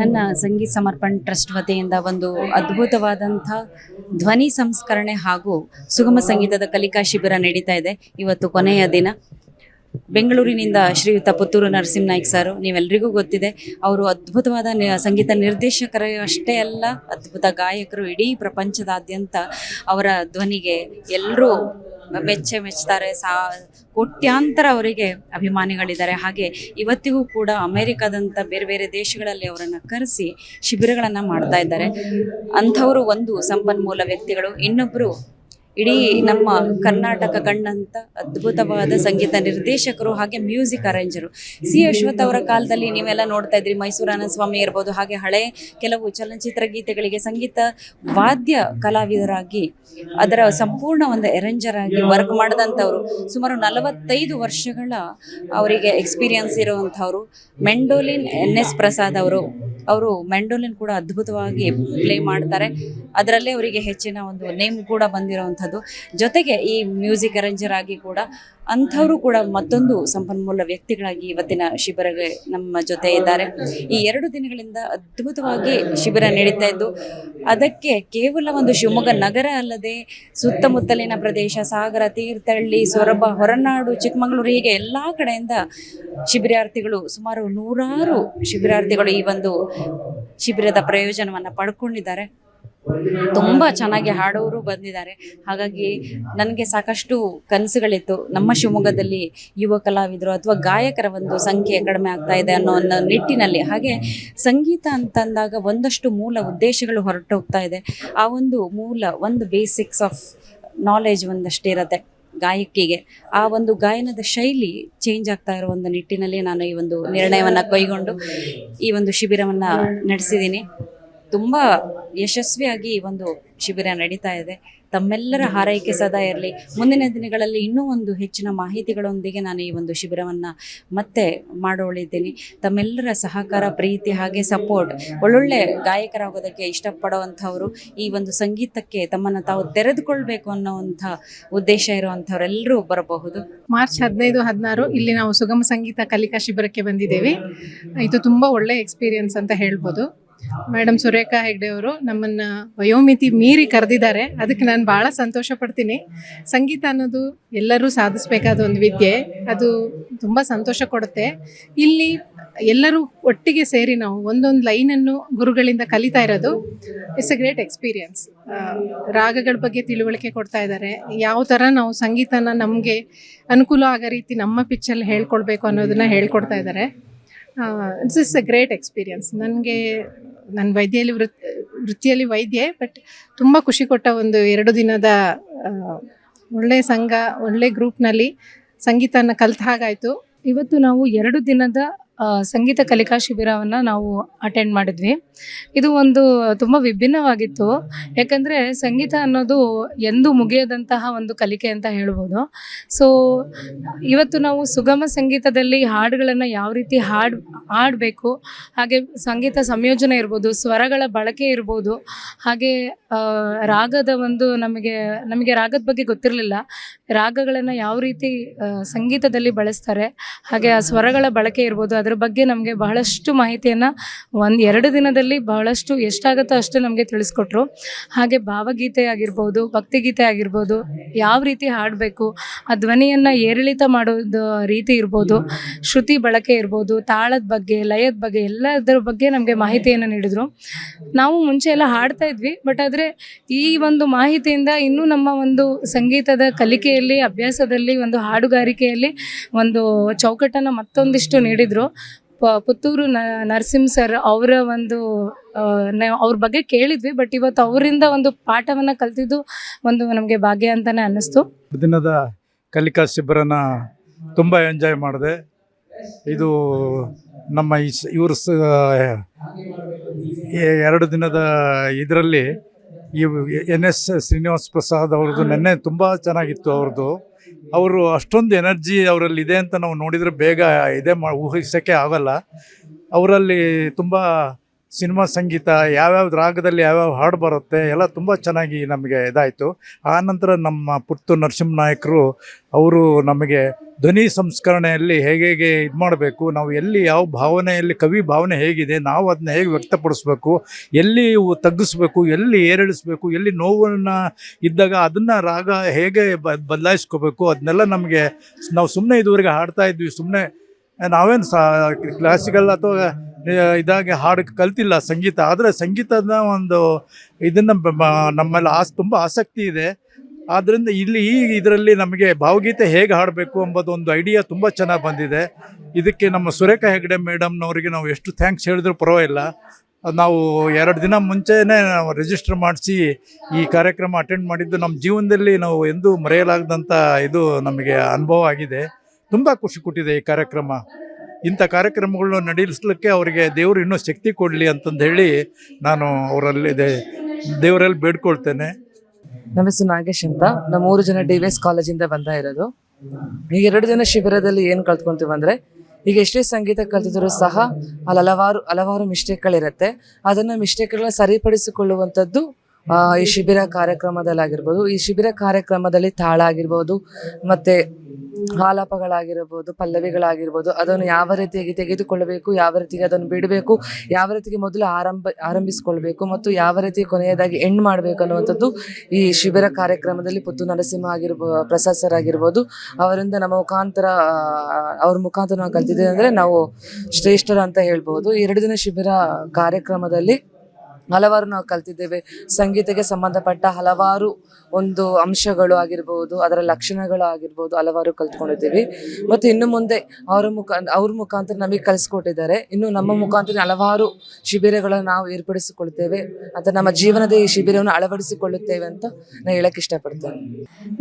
ನನ್ನ ಸಂಗೀತ ಸಮರ್ಪಣ್ ಟ್ರಸ್ಟ್ ವತಿಯಿಂದ ಒಂದು ಅದ್ಭುತವಾದಂಥ ಧ್ವನಿ ಸಂಸ್ಕರಣೆ ಹಾಗೂ ಸುಗಮ ಸಂಗೀತದ ಕಲಿಕಾ ಶಿಬಿರ ನಡೀತಾ ಇದೆ ಇವತ್ತು ಕೊನೆಯ ದಿನ. ಬೆಂಗಳೂರಿನಿಂದ ಶ್ರೀಯುತ ಪುತ್ತೂರು ನರಸಿಂಹನಾಯ್ಕ ಸಾರು ನೀವೆಲ್ಲರಿಗೂ ಗೊತ್ತಿದೆ, ಅವರು ಅದ್ಭುತವಾದ ಸಂಗೀತ ನಿರ್ದೇಶಕರ ಅಷ್ಟೇ ಅಲ್ಲ, ಅದ್ಭುತ ಗಾಯಕರು ಇಡೀ ಪ್ರಪಂಚದಾದ್ಯಂತ ಅವರ ಧ್ವನಿಗೆ ಎಲ್ಲರೂ ಮೆಚ್ಚೆ ಮೆಚ್ತಾರೆ, ಸಾ, ಕೋಟ್ಯಾಂತರ ಅವರಿಗೆ ಅಭಿಮಾನಿಗಳಿದ್ದಾರೆ. ಹಾಗೆ ಇವತ್ತಿಗೂ ಕೂಡ ಅಮೇರಿಕಾದಂಥ ಬೇರೆ ಬೇರೆ ದೇಶಗಳಲ್ಲಿ ಅವರನ್ನು ಕರೆಸಿ ಶಿಬಿರಗಳನ್ನು ಮಾಡ್ತಾ ಇದ್ದಾರೆ. ಅಂಥವರು ಒಂದು ಸಂಪನ್ಮೂಲ ವ್ಯಕ್ತಿಗಳು ಇನ್ನೊಬ್ಬರು ಇಡೀ ನಮ್ಮ ಕರ್ನಾಟಕ ಕಂಡಂಥ ಅದ್ಭುತವಾದ ಸಂಗೀತ ನಿರ್ದೇಶಕರು ಹಾಗೆ ಮ್ಯೂಸಿಕ್ ಅರೇಂಜರು. ಸಿ ಅಶ್ವಥ್ ಅವರ ಕಾಲದಲ್ಲಿ ನೀವೆಲ್ಲ ನೋಡ್ತಾ ಇದ್ರಿ, ಮೈಸೂರು ಸ್ವಾಮಿ ಇರ್ಬೋದು, ಹಾಗೆ ಹಳೆ ಕೆಲವು ಚಲನಚಿತ್ರ ಗೀತೆಗಳಿಗೆ ಸಂಗೀತ ವಾದ್ಯ ಕಲಾವಿದರಾಗಿ, ಅದರ ಸಂಪೂರ್ಣ ಒಂದು ಅರೇಂಜರ್ ಆಗಿ ವರ್ಕ್ ಮಾಡಿದಂಥವ್ರು. ಸುಮಾರು ನಲವತ್ತೈದು ವರ್ಷಗಳ ಅವರಿಗೆ ಎಕ್ಸ್ಪೀರಿಯನ್ಸ್ ಇರುವಂಥವ್ರು. ಮೆಂಡೋಲಿನ್ ಎನ್ ಎಸ್ ಪ್ರಸಾದ್ ಅವರು ಅವರು ಮೆಂಡೋಲಿನ್ ಕೂಡ ಅದ್ಭುತವಾಗಿ ಪ್ಲೇ ಮಾಡ್ತಾರೆ. ಅದರಲ್ಲೇ ಅವರಿಗೆ ಹೆಚ್ಚಿನ ಒಂದು ನೇಮ್ ಕೂಡ ಬಂದಿರುವಂಥದ್ದು. ಜೊತೆಗೆ ಈ ಮ್ಯೂಸಿಕ್ ಅರೇಂಜರ್ ಆಗಿ ಕೂಡ ಅಂಥವರು ಕೂಡ ಮತ್ತೊಂದು ಸಂಪನ್ಮೂಲ ವ್ಯಕ್ತಿಗಳಾಗಿ ಇವತ್ತಿನ ಶಿಬಿರಗೆ ನಮ್ಮ ಜೊತೆ ಇದ್ದಾರೆ. ಈ ಎರಡು ದಿನಗಳಿಂದ ಅದ್ಭುತವಾಗಿ ಶಿಬಿರ ನಡೀತಾ ಇದ್ದು, ಅದಕ್ಕೆ ಕೇವಲ ಒಂದು ಶಿವಮೊಗ್ಗ ನಗರ ಅಲ್ಲದೆ ಸುತ್ತಮುತ್ತಲಿನ ಪ್ರದೇಶ, ಸಾಗರ, ತೀರ್ಥಹಳ್ಳಿ, ಸೊರಬ, ಹೊರನಾಡು, ಚಿಕ್ಕಮಗಳೂರು, ಹೀಗೆ ಎಲ್ಲ ಕಡೆಯಿಂದ ಶಿಬಿರಾರ್ಥಿಗಳು ಸುಮಾರು ನೂರಾರು ಶಿಬಿರಾರ್ಥಿಗಳು ಈ ಒಂದು ಶಿಬಿರದ ಪ್ರಯೋಜನವನ್ನು ಪಡ್ಕೊಂಡಿದ್ದಾರೆ. ತುಂಬ ಚೆನ್ನಾಗಿ ಹಾಡೋರು ಬಂದಿದ್ದಾರೆ. ಹಾಗಾಗಿ ನನಗೆ ಸಾಕಷ್ಟು ಕನಸುಗಳಿತ್ತು. ನಮ್ಮ ಶಿವಮೊಗ್ಗದಲ್ಲಿ ಯುವ ಕಲಾವಿದರು ಅಥವಾ ಗಾಯಕರ ಒಂದು ಸಂಖ್ಯೆ ಕಡಿಮೆ ಆಗ್ತಾ ಇದೆ ಅನ್ನೋ ಒಂದು ನಿಟ್ಟಿನಲ್ಲಿ. ಹಾಗೆ ಸಂಗೀತ ಅಂತಂದಾಗ ಒಂದಷ್ಟು ಮೂಲ ಉದ್ದೇಶಗಳು ಹೊರಟು ಹೋಗ್ತಾ ಇದೆ. ಆ ಒಂದು ಮೂಲ, ಒಂದು ಬೇಸಿಕ್ಸ್ ಆಫ್ ನಾಲೆಜ್ ಒಂದಷ್ಟು ಇರುತ್ತೆ ಗಾಯಕಿಗೆ. ಆ ಒಂದು ಗಾಯನದ ಶೈಲಿ ಚೇಂಜ್ ಆಗ್ತಾ ಇರೋ ಒಂದು ನಿಟ್ಟಿನಲ್ಲಿ ನಾನು ಈ ಒಂದು ನಿರ್ಣಯವನ್ನು ಕೈಗೊಂಡು ಈ ಒಂದು ಶಿಬಿರವನ್ನು ನಡೆಸಿದ್ದೀನಿ. ತುಂಬ ಯಶಸ್ವಿಯಾಗಿ ಈ ಒಂದು ಶಿಬಿರ ನಡೀತಾ ಇದೆ. ತಮ್ಮೆಲ್ಲರ ಹಾರೈಕೆ ಸದಾ ಇರಲಿ. ಮುಂದಿನ ದಿನಗಳಲ್ಲಿ ಇನ್ನೂ ಒಂದು ಹೆಚ್ಚಿನ ಮಾಹಿತಿಗಳೊಂದಿಗೆ ನಾನು ಈ ಒಂದು ಶಿಬಿರವನ್ನು ಮತ್ತೆ ಮಾಡೋಳಿದ್ದೀನಿ. ತಮ್ಮೆಲ್ಲರ ಸಹಕಾರ, ಪ್ರೀತಿ ಹಾಗೆ ಸಪೋರ್ಟ್ ಒಳ್ಳೊಳ್ಳೆ ಗಾಯಕರಾಗೋದಕ್ಕೆ ಇಷ್ಟಪಡುವಂಥವರು, ಈ ಒಂದು ಸಂಗೀತಕ್ಕೆ ತಮ್ಮನ್ನು ತಾವು ತೆರೆದುಕೊಳ್ಬೇಕು ಅನ್ನೋವಂಥ ಉದ್ದೇಶ ಇರುವಂಥವರೆಲ್ಲರೂ ಬರಬಹುದು. ಮಾರ್ಚ್ ಹದಿನೈದು, ಹದಿನಾರು ಇಲ್ಲಿ ನಾವು ಸುಗಮ ಸಂಗೀತ ಕಲಿಕಾ ಶಿಬಿರಕ್ಕೆ ಬಂದಿದ್ದೇವೆ. ಇದು ತುಂಬ ಒಳ್ಳೆ ಎಕ್ಸ್ಪೀರಿಯನ್ಸ್ ಅಂತ ಹೇಳ್ಬೋದು. ಮೇಡಮ್ ಸುರೇಖಾ ಹೆಗ್ಡೆ ಅವರು ನಮ್ಮನ್ನು ವಯೋಮಿತಿ ಮೀರಿ ಕರೆದಿದ್ದಾರೆ. ಅದಕ್ಕೆ ನಾನು ಭಾಳ ಸಂತೋಷ ಪಡ್ತೀನಿ ಸಂಗೀತ ಅನ್ನೋದು ಎಲ್ಲರೂ ಸಾಧಿಸಬೇಕಾದ ಒಂದು ವಿದ್ಯೆ. ಅದು ತುಂಬ ಸಂತೋಷ ಕೊಡುತ್ತೆ. ಇಲ್ಲಿ ಎಲ್ಲರೂ ಒಟ್ಟಿಗೆ ಸೇರಿ ನಾವು ಒಂದೊಂದು ಲೈನನ್ನು ಗುರುಗಳಿಂದ ಕಲಿತಾ ಇರೋದು ಇಟ್ಸ್ ಎ ಗ್ರೇಟ್ ಎಕ್ಸ್ಪೀರಿಯನ್ಸ್ ರಾಗಗಳ ಬಗ್ಗೆ ತಿಳುವಳಿಕೆ ಕೊಡ್ತಾ ಇದ್ದಾರೆ. ಯಾವ ಥರ ನಾವು ಸಂಗೀತನ ನಮಗೆ ಅನುಕೂಲ ಆಗೋ ರೀತಿ ನಮ್ಮ ಪಿಚ್ಚಲ್ಲಿ ಹೇಳ್ಕೊಳ್ಬೇಕು ಅನ್ನೋದನ್ನ ಹೇಳ್ಕೊಡ್ತಾ ಇದ್ದಾರೆ. It's is a great experience ನನಗೆ ನನ್ನ ವೈದ್ಯಲ್ಲಿ ವೃತ್, ವೃತ್ತಿಯಲ್ಲಿ ವೈದ್ಯೆ ಬಟ್ ತುಂಬ ಖುಷಿ ಕೊಟ್ಟ ಒಂದು ಎರಡು ದಿನದ ಒಳ್ಳೆಯ ಒಳ್ಳೆ ಸಂಘ, ಒಳ್ಳೆ ಗ್ರೂಪ್ನಲ್ಲಿ ಸಂಗೀತನ ಕಲ್ತ ಹಾಗಾಯಿತು. ಇವತ್ತು ನಾವು ಎರಡು ದಿನದ ಸಂಗೀತ ಕಲಿಕಾ ಶಿಬಿರವನ್ನು ನಾವು ಅಟೆಂಡ್ ಮಾಡಿದ್ವಿ. ಇದು ಒಂದು ತುಂಬ ವಿಭಿನ್ನವಾಗಿತ್ತು. ಯಾಕಂದರೆ ಸಂಗೀತ ಅನ್ನೋದು ಎಂದು ಮುಗಿಯದಂತಹ ಒಂದು ಕಲಿಕೆ ಅಂತ ಹೇಳ್ಬೋದು. ಸೊ ಇವತ್ತು ನಾವು ಸುಗಮ ಸಂಗೀತದಲ್ಲಿ ಹಾಡುಗಳನ್ನು ಯಾವ ರೀತಿ ಹಾಡು, ಹಾಡಬೇಕು, ಹಾಗೆ ಸಂಗೀತ ಸಂಯೋಜನೆ ಇರ್ಬೋದು, ಸ್ವರಗಳ ಬಳಕೆ ಇರ್ಬೋದು, ಹಾಗೆ ರಾಗದ ಒಂದು ನಮಗೆ ನಮಗೆ ರಾಗದ ಬಗ್ಗೆ ಗೊತ್ತಿರಲಿಲ್ಲ. ರಾಗಗಳನ್ನು ಯಾವ ರೀತಿ ಸಂಗೀತದಲ್ಲಿ ಬಳಸ್ತಾರೆ, ಹಾಗೆ ಆ ಸ್ವರಗಳ ಬಳಕೆ ಇರ್ಬೋದು, ಅದ್ರ ಬಗ್ಗೆ ನಮಗೆ ಬಹಳಷ್ಟು ಮಾಹಿತಿಯನ್ನು ಒಂದು ಎರಡು ದಿನದಲ್ಲಿ ಬಹಳಷ್ಟು ಎಷ್ಟಾಗುತ್ತೋ ಅಷ್ಟು ನಮಗೆ ತಿಳಿಸ್ಕೊಟ್ರು. ಹಾಗೆ ಭಾವಗೀತೆ ಆಗಿರ್ಬೋದು, ಭಕ್ತಿಗೀತೆ ಆಗಿರ್ಬೋದು, ಯಾವ ರೀತಿ ಹಾಡಬೇಕು, ಆ ಧ್ವನಿಯನ್ನು ಏರಿಳಿತ ಮಾಡೋದು ರೀತಿ ಇರ್ಬೋದು, ಶ್ರುತಿ ಬಳಕೆ ಇರ್ಬೋದು, ತಾಳದ ಬಗ್ಗೆ, ಲಯದ ಬಗ್ಗೆ, ಎಲ್ಲದರ ಬಗ್ಗೆ ನಮಗೆ ಮಾಹಿತಿಯನ್ನು ನೀಡಿದರು. ನಾವು ಮುಂಚೆ ಎಲ್ಲ ಹಾಡ್ತಾ ಇದ್ವಿ, ಬಟ್ ಆದರೆ ಈ ಒಂದು ಮಾಹಿತಿಯಿಂದ ಇನ್ನೂ ನಮ್ಮ ಒಂದು ಸಂಗೀತದ ಕಲಿಕೆಯಲ್ಲಿ, ಅಭ್ಯಾಸದಲ್ಲಿ, ಒಂದು ಹಾಡುಗಾರಿಕೆಯಲ್ಲಿ ಒಂದು ಚೌಕಟ್ಟನ್ನು ಮತ್ತೊಂದಿಷ್ಟು ನೀಡಿದರು. ಪ, ಪುತ್ತೂರು ನರಸಿಂಹ ಸರ್ ಅವರ ಒಂದು ಅವ್ರ ಬಗ್ಗೆ ಕೇಳಿದ್ವಿ ಬಟ್ ಇವತ್ತು ಅವರಿಂದ ಒಂದು ಪಾಠವನ್ನು ಕಲ್ತಿದ್ದು ಒಂದು ನಮಗೆ ಭಾಗ್ಯ ಅಂತಲೇ ಅನ್ನಿಸ್ತು. ದಿನದ ಕಲಿಕಾ ಶಿಬಿರನ ತುಂಬ ಎಂಜಾಯ್ ಮಾಡಿದೆ. ಇದು ನಮ್ಮ ಇವರು ಎರಡು ದಿನದ ಇದರಲ್ಲಿ ಈ ಎನ್ ಎಸ್ ಶ್ರೀನಿವಾಸ್ ಪ್ರಸಾದ್ ಅವ್ರದ್ದು ನೆನ್ನೆ ತುಂಬ ಚೆನ್ನಾಗಿತ್ತು ಅವ್ರದ್ದು. ಅವರು ಅಷ್ಟೊಂದು ಎನರ್ಜಿ ಅವರಲ್ಲಿ ಇದೆ ಅಂತ ನಾವು ನೋಡಿದರೆ ಬೇಗ ಇದೇ ಮಾ ಊಹಿಸೋಕ್ಕೆ ಆಗಲ್ಲ. ಅವರಲ್ಲಿ ತುಂಬ ಸಿನಿಮಾ ಸಂಗೀತ, ಯಾವ್ಯಾವ ರಾಗದಲ್ಲಿ ಯಾವ್ಯಾವ ಹಾಡು ಬರುತ್ತೆ, ಎಲ್ಲ ತುಂಬ ಚೆನ್ನಾಗಿ ನಮಗೆ ಇದಾಯಿತು. ಆನಂತರ ನಮ್ಮ ಪುತ್ತು ನರಸಿಂಹ ನಾಯಕರು, ಅವರು ನಮಗೆ ಧ್ವನಿ ಸಂಸ್ಕರಣೆಯಲ್ಲಿ ಹೇಗೆ ಹೇಗೆ ಇದು ಮಾಡಬೇಕು, ನಾವು ಎಲ್ಲಿ ಯಾವ ಭಾವನೆಯಲ್ಲಿ, ಕವಿ ಭಾವನೆ ಹೇಗಿದೆ, ನಾವು ಅದನ್ನ ಹೇಗೆ ವ್ಯಕ್ತಪಡಿಸ್ಬೇಕು, ಎಲ್ಲಿ ತಗ್ಗಿಸ್ಬೇಕು, ಎಲ್ಲಿ ಏರಿಳಿಸ್ಬೇಕು, ಎಲ್ಲಿ ನೋವನ್ನು ಇದ್ದಾಗ ಅದನ್ನು ರಾಗ ಹೇಗೆ ಬದಲಾಯಿಸ್ಕೋಬೇಕು, ಅದನ್ನೆಲ್ಲ ನಮಗೆ ನಾವು ಸುಮ್ಮನೆ ಇದುವರೆಗೆ ಹಾಡ್ತಾ ಇದ್ವಿ ಸುಮ್ಮನೆ ನಾವೇನು ಸಾ ಕ್ಲಾಸಿಕಲ್ ಅಥವಾ ಇದಾಗಿ ಹಾಡು ಕಲ್ತಿಲ್ಲ ಸಂಗೀತ, ಆದರೆ ಸಂಗೀತದ ಒಂದು ಇದನ್ನು ನಮ್ಮಲ್ಲಿ ಆಸ್, ತುಂಬ ಆಸಕ್ತಿ ಇದೆ. ಆದ್ದರಿಂದ ಇಲ್ಲಿ ಈ ಇದರಲ್ಲಿ ನಮಗೆ ಭಾವಗೀತೆ ಹೇಗೆ ಹಾಡಬೇಕು ಎಂಬುದೊಂದು ಐಡಿಯಾ ತುಂಬ ಚೆನ್ನಾಗಿ ಬಂದಿದೆ. ಇದಕ್ಕೆ ನಮ್ಮ ಸುರೇಖಾ ಹೆಗ್ಡೆ ಮೇಡಮ್ನವರಿಗೆ ನಾವು ಎಷ್ಟು ಥ್ಯಾಂಕ್ಸ್ ಹೇಳಿದ್ರು ಪರವಾಗಿಲ್ಲ. ನಾವು ಎರಡು ದಿನ ಮುಂಚೆನೇ ನಾವು ರಿಜಿಸ್ಟರ್ ಮಾಡಿಸಿ ಈ ಕಾರ್ಯಕ್ರಮ ಅಟೆಂಡ್ ಮಾಡಿದ್ದು ನಮ್ಮ ಜೀವನದಲ್ಲಿ ನಾವು ಎಂದೂ ಮರೆಯಲಾಗದಂಥ ಇದು ನಮಗೆ ಅನುಭವ ಆಗಿದೆ. ತುಂಬ ಖುಷಿ ಕೊಟ್ಟಿದೆ ಈ ಕಾರ್ಯಕ್ರಮ. ಇಂಥ ಕಾರ್ಯಕ್ರಮಗಳನ್ನ ನಡೆಸಲಿಕ್ಕೆ ಅವರಿಗೆ ದೇವರು ಇನ್ನೂ ಶಕ್ತಿ ಕೊಡಲಿ ಅಂತಂದು ಹೇಳಿ ನಾನು ಅವರಲ್ಲಿ ದೇವರಲ್ಲಿ ಬೇಡ್ಕೊಳ್ತೇನೆ. ನಮ್ಮ ಹೆಸರು ನಾಗೇಶ್ ಅಂತ. ನಮ್ಮ ಮೂರು ಜನ ಡಿ ವಿ ಎಸ್ ಕಾಲೇಜಿಂದ ಬಂದ ಇರೋದು. ಈಗ ಎರಡು ದಿನ ಶಿಬಿರದಲ್ಲಿ ಏನು ಕಲ್ತ್ಕೊಂತೀವಿ ಅಂದರೆ ಈಗ ಎಷ್ಟೇ ಸಂಗೀತ ಕಲ್ತಿದ್ರು ಸಹ ಅಲ್ಲಿ ಹಲವಾರು ಹಲವಾರು ಮಿಸ್ಟೇಕ್ಗಳಿರುತ್ತೆ. ಅದನ್ನು ಮಿಸ್ಟೇಕ್ಗಳನ್ನ ಸರಿಪಡಿಸಿಕೊಳ್ಳುವಂಥದ್ದು ಆ, ಈ ಶಿಬಿರ ಕಾರ್ಯಕ್ರಮದಲ್ಲಾಗಿರ್ಬೋದು, ಈ ಶಿಬಿರ ಕಾರ್ಯಕ್ರಮದಲ್ಲಿ ತಾಳ ಆಗಿರ್ಬೋದು ಮತ್ತು ಆಲಾಪಗಳಾಗಿರ್ಬೋದು, ಪಲ್ಲವಿಗಳಾಗಿರ್ಬೋದು, ಅದನ್ನು ಯಾವ ರೀತಿಯಾಗಿ ತೆಗೆದುಕೊಳ್ಳಬೇಕು, ಯಾವ ರೀತಿಗೆ ಅದನ್ನು ಬಿಡಬೇಕು, ಯಾವ ರೀತಿಗೆ ಮೊದಲು ಆರಂಭ, ಆರಂಭಿಸಿಕೊಳ್ಬೇಕು, ಮತ್ತು ಯಾವ ರೀತಿ ಕೊನೆಯದಾಗಿ ಎಂಡ್ ಮಾಡಬೇಕು ಅನ್ನುವಂಥದ್ದು ಈ ಶಿಬಿರ ಕಾರ್ಯಕ್ರಮದಲ್ಲಿ ಪುತ್ತು ನರಸಿಂಹ ಆಗಿರ್ಬೋ ಪ್ರಸಾದ್ ಆಗಿರ್ಬೋದು ಅವರಿಂದ ನಮ್ಮ ಮುಖಾಂತರ ಅವ್ರ ಮುಖಾಂತರ ನಾವು ಕಲ್ತಿದ್ದೇವೆ ಅಂದರೆ ನಾವು ಶ್ರೇಷ್ಠರು ಅಂತ ಹೇಳ್ಬೋದು. ಎರಡು ದಿನ ಶಿಬಿರ ಕಾರ್ಯಕ್ರಮದಲ್ಲಿ ಹಲವಾರು ನಾವು ಕಲ್ತಿದ್ದೇವೆ. ಸಂಗೀತಕ್ಕೆ ಸಂಬಂಧಪಟ್ಟ ಹಲವಾರು ಒಂದು ಅಂಶಗಳು ಆಗಿರ್ಬೋದು, ಅದರ ಲಕ್ಷಣಗಳು ಆಗಿರ್ಬೋದು ಹಲವಾರು ಕಲ್ತ್ಕೊಂಡಿದ್ದೀವಿ. ಮತ್ತು ಇನ್ನು ಮುಂದೆ ಅವರ ಮುಖ, ಅವ್ರ ಮುಖಾಂತರ ನಮಗೆ ಕಲಿಸ್ಕೊಟ್ಟಿದ್ದಾರೆ. ಇನ್ನು ನಮ್ಮ ಮುಖಾಂತರ ಹಲವಾರು ಶಿಬಿರಗಳನ್ನು ನಾವು ಏರ್ಪಡಿಸಿಕೊಳ್ತೇವೆ. ಅಥವಾ ನಮ್ಮ ಜೀವನದ ಈ ಶಿಬಿರವನ್ನು ಅಳವಡಿಸಿಕೊಳ್ಳುತ್ತೇವೆ ಅಂತ ನಾನು ಹೇಳಕ್ಕೆ ಇಷ್ಟಪಡ್ತೇನೆ.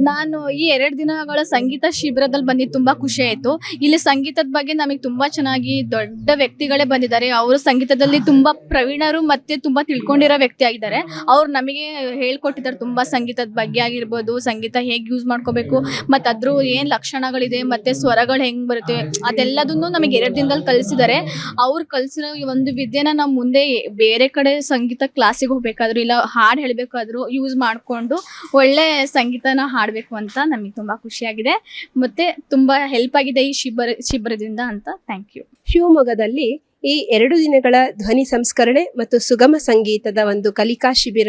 ನಾನು ಈ ಎರಡು ದಿನಗಳ ಸಂಗೀತ ಶಿಬಿರದಲ್ಲಿ ಬಂದಿದ್ದು ತುಂಬಾ ಖುಷಿ ಆಯಿತು. ಇಲ್ಲಿ ಸಂಗೀತದ ಬಗ್ಗೆ ನಮಗೆ ತುಂಬಾ ಚೆನ್ನಾಗಿ ದೊಡ್ಡ ವ್ಯಕ್ತಿಗಳೇ ಬಂದಿದ್ದಾರೆ. ಅವರು ಸಂಗೀತದಲ್ಲಿ ತುಂಬಾ ಪ್ರವೀಣರು ಮತ್ತೆ ತುಂಬಾ ತಿಳ್ಕೊಂಡಿರೋ ವ್ಯಕ್ತಿ ಆಗಿದ್ದಾರೆ. ಅವ್ರು ನಮಗೆ ಹೇಳ್ಕೊಟ್ಟಿದ್ದಾರೆ. ತುಂಬಾ ಸಂಗೀತದ ಬಗ್ಗೆ ಆಗಿರ್ಬೋದು ಸಂಗೀತ ಹೇಗೆ ಯೂಸ್ ಮಾಡ್ಕೋಬೇಕು ಮತ್ತೆ ಅದ್ರ ಏನ್ ಲಕ್ಷಣಗಳಿದೆ ಮತ್ತೆ ಸ್ವರಗಳು ಹೆಂಗ್ ಬರುತ್ತೆ ಅದೆಲ್ಲದನ್ನು ನಮಗೆ ಎರಡು ದಿನದಲ್ಲಿ ಕಲಿಸಿದ್ದಾರೆ. ಅವ್ರು ಕಲಿಸಿರೋ ಈ ಒಂದು ವಿದ್ಯೆನ ನಾವು ಮುಂದೆ ಬೇರೆ ಕಡೆ ಸಂಗೀತ ಕ್ಲಾಸಿಗೆ ಹೋಗ್ಬೇಕಾದ್ರು ಇಲ್ಲ ಹಾಡು ಹೇಳಬೇಕಾದ್ರೂ ಯೂಸ್ ಮಾಡಿಕೊಂಡು ಒಳ್ಳೆ ಸಂಗೀತನ ಹಾಡಬೇಕು ಅಂತ ನಮಗೆ ತುಂಬ ಖುಷಿಯಾಗಿದೆ. ಮತ್ತು ತುಂಬ ಹೆಲ್ಪ್ ಆಗಿದೆ ಈ ಶಿಬಿರ ಶಿಬಿರದಿಂದ ಅಂತ. ಥ್ಯಾಂಕ್ ಯು ಶಿವಮೊಗ್ಗದಲ್ಲಿ ಈ ಎರಡು ದಿನಗಳ ಧ್ವನಿ ಸಂಸ್ಕರಣೆ ಮತ್ತು ಸುಗಮ ಸಂಗೀತದ ಒಂದು ಕಲಿಕಾ ಶಿಬಿರ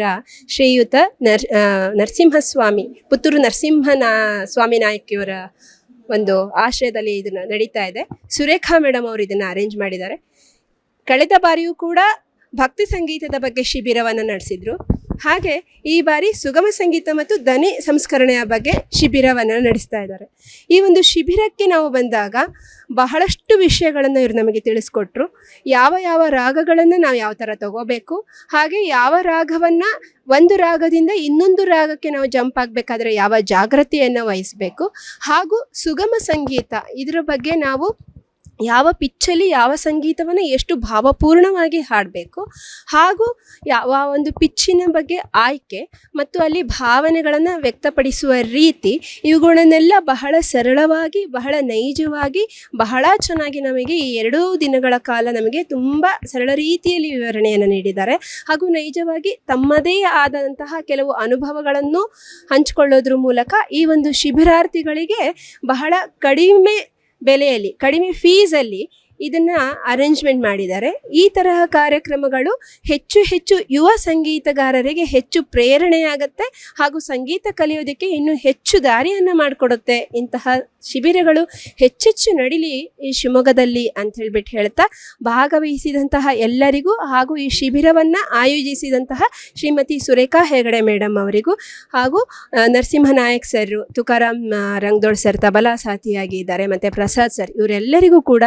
ಶ್ರೀಯುತ ನರ್ ನರಸಿಂಹಸ್ವಾಮಿ, ಪುತ್ತೂರು ನರಸಿಂಹನ, ಸ್ವಾಮಿ ನಾಯಕಿಯವರ ಒಂದು ಆಶ್ರಯದಲ್ಲಿ ಇದನ್ನು ನಡೀತಾ ಇದೆ. ಸುರೇಖಾ ಮೇಡಮ್ ಅವರು ಇದನ್ನು ಅರೇಂಜ್ ಮಾಡಿದ್ದಾರೆ. ಕಳೆದ ಬಾರಿಯೂ ಕೂಡ ಭಕ್ತಿ ಸಂಗೀತದ ಬಗ್ಗೆ ಶಿಬಿರವನ್ನು ನಡೆಸಿದ್ರು. ಹಾಗೆ ಈ ಬಾರಿ ಸುಗಮ ಸಂಗೀತ ಮತ್ತು ಧ್ವನಿ ಸಂಸ್ಕರಣೆಯ ಬಗ್ಗೆ ಶಿಬಿರವನ್ನು ನಡೆಸ್ತಾ ಇದ್ದಾರೆ. ಈ ಒಂದು ಶಿಬಿರಕ್ಕೆ ನಾವು ಬಂದಾಗ ಬಹಳಷ್ಟು ವಿಷಯಗಳನ್ನು ಇವರು ನಮಗೆ ತಿಳಿಸ್ಕೊಟ್ರು. ಯಾವ ಯಾವ ರಾಗಗಳನ್ನು ನಾವು ಯಾವ ಥರ ತಗೋಬೇಕು, ಹಾಗೆ ಯಾವ ರಾಗವನ್ನು ಒಂದು ರಾಗದಿಂದ ಇನ್ನೊಂದು ರಾಗಕ್ಕೆ ನಾವು ಜಂಪ್ ಆಗಬೇಕಾದ್ರೆ ಯಾವ ಜಾಗ್ರತೆಯನ್ನು ವಹಿಸಬೇಕು, ಹಾಗೂ ಸುಗಮ ಸಂಗೀತ ಇದರ ಬಗ್ಗೆ ನಾವು ಯಾವ ಪಿಚ್ಚಲ್ಲಿ ಯಾವ ಸಂಗೀತವನ್ನು ಎಷ್ಟು ಭಾವಪೂರ್ಣವಾಗಿ ಹಾಡಬೇಕು, ಹಾಗೂ ಯಾವ ಒಂದು ಪಿಚ್ಚಿನ ಬಗ್ಗೆ ಆಯ್ಕೆ ಮತ್ತು ಅಲ್ಲಿ ಭಾವನೆಗಳನ್ನು ವ್ಯಕ್ತಪಡಿಸುವ ರೀತಿ ಇವುಗಳನ್ನೆಲ್ಲ ಬಹಳ ಸರಳವಾಗಿ, ಬಹಳ ನೈಜವಾಗಿ, ಬಹಳ ಚೆನ್ನಾಗಿ ನಮಗೆ ಈ ಎರಡೂ ದಿನಗಳ ಕಾಲ ನಮಗೆ ತುಂಬ ಸರಳ ರೀತಿಯಲ್ಲಿ ವಿವರಣೆಯನ್ನು ನೀಡಿದ್ದಾರೆ. ಹಾಗೂ ನೈಜವಾಗಿ ತಮ್ಮದೇ ಆದಂತಹ ಕೆಲವು ಅನುಭವಗಳನ್ನು ಹಂಚಿಕೊಳ್ಳೋದ್ರ ಮೂಲಕ ಈ ಒಂದು ಶಿಬಿರಾರ್ಥಿಗಳಿಗೆ ಬಹಳ ಕಡಿಮೆ ಬೆಲೆಯಲ್ಲಿ ಕಡಿಮೆ ಫೀಸಲ್ಲಿ ಇದನ್ನು ಅರೇಂಜ್ಮೆಂಟ್ ಮಾಡಿದ್ದಾರೆ. ಈ ತರಹ ಕಾರ್ಯಕ್ರಮಗಳು ಹೆಚ್ಚು ಹೆಚ್ಚು ಯುವ ಸಂಗೀತಗಾರರಿಗೆ ಹೆಚ್ಚು ಪ್ರೇರಣೆಯಾಗತ್ತೆ ಹಾಗೂ ಸಂಗೀತ ಕಲಿಯೋದಕ್ಕೆ ಇನ್ನೂ ಹೆಚ್ಚು ದಾರಿಯನ್ನು ಮಾಡಿಕೊಡುತ್ತೆ. ಇಂತಹ ಶಿಬಿರಗಳು ಹೆಚ್ಚೆಚ್ಚು ನಡಿಲಿ ಈ ಶಿವಮೊಗ್ಗದಲ್ಲಿ ಅಂತ ಹೇಳ್ಬಿಟ್ಟು ಹೇಳ್ತಾ ಭಾಗವಹಿಸಿದಂತಹ ಎಲ್ಲರಿಗೂ ಹಾಗೂ ಈ ಶಿಬಿರವನ್ನು ಆಯೋಜಿಸಿದಂತಹ ಶ್ರೀಮತಿ ಸುರೇಖಾ ಹೆಗಡೆ ಮೇಡಮ್ ಅವರಿಗೂ ಹಾಗೂ ನರಸಿಂಹ ನಾಯಕ್ ಸರ್ ತುಕಾರಾಮ್ ರಂಗದೋಳ್ ಸರ್ ತಬಲಾ ಸಾಥಿಯಾಗಿದ್ದಾರೆ ಮತ್ತು ಪ್ರಸಾದ್ ಸರ್ ಇವರೆಲ್ಲರಿಗೂ ಕೂಡ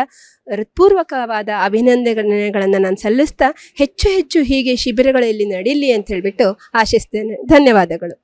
ಹೃತ್ಪೂರ್ವಕವಾದ ಅಭಿನಂದನೆಗಳನ್ನು ನಾನು ಸಲ್ಲಿಸ್ತಾ ಹೆಚ್ಚು ಹೆಚ್ಚು ಹೀಗೆ ಶಿಬಿರಗಳಲ್ಲಿ ನಡೀಲಿ ಅಂತ ಹೇಳ್ಬಿಟ್ಟು ಆಶಿಸ್ತೇನೆ. ಧನ್ಯವಾದಗಳು.